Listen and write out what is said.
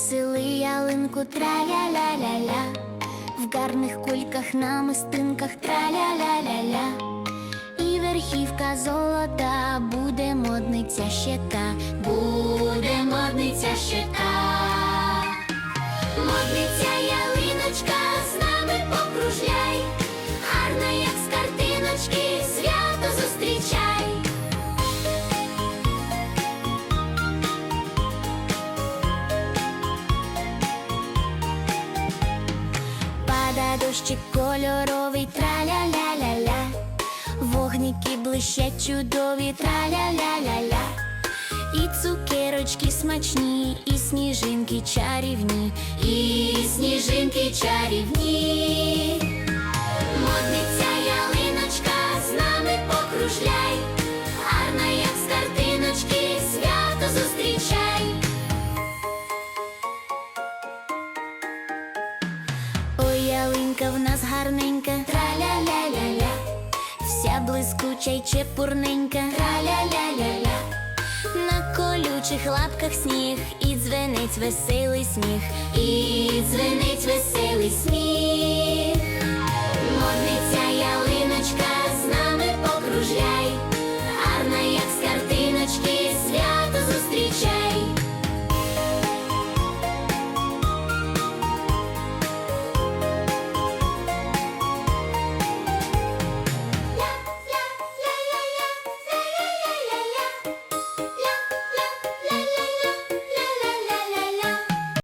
ялинку траля-ля-ля-ля, в гарних кульках на мистинках траля-ля-ля-ля. І верхівка золота буде модниця ще буде модниця ще. Модниця дощик кольоровий, траля-ля-ля-ля, вогники блищать чудові, траля-ля-ля-ля. І цукерочки смачні, і сніжинки чарівні, і сніжинки чарівні. Ялинка в нас гарненька, траля-ля-ля-ля, вся блискуча й чепурненька, траля-ля-ля-ля, на колючих лапках сніг, і дзвенить веселий сміх, і дзвенить веселий сміх.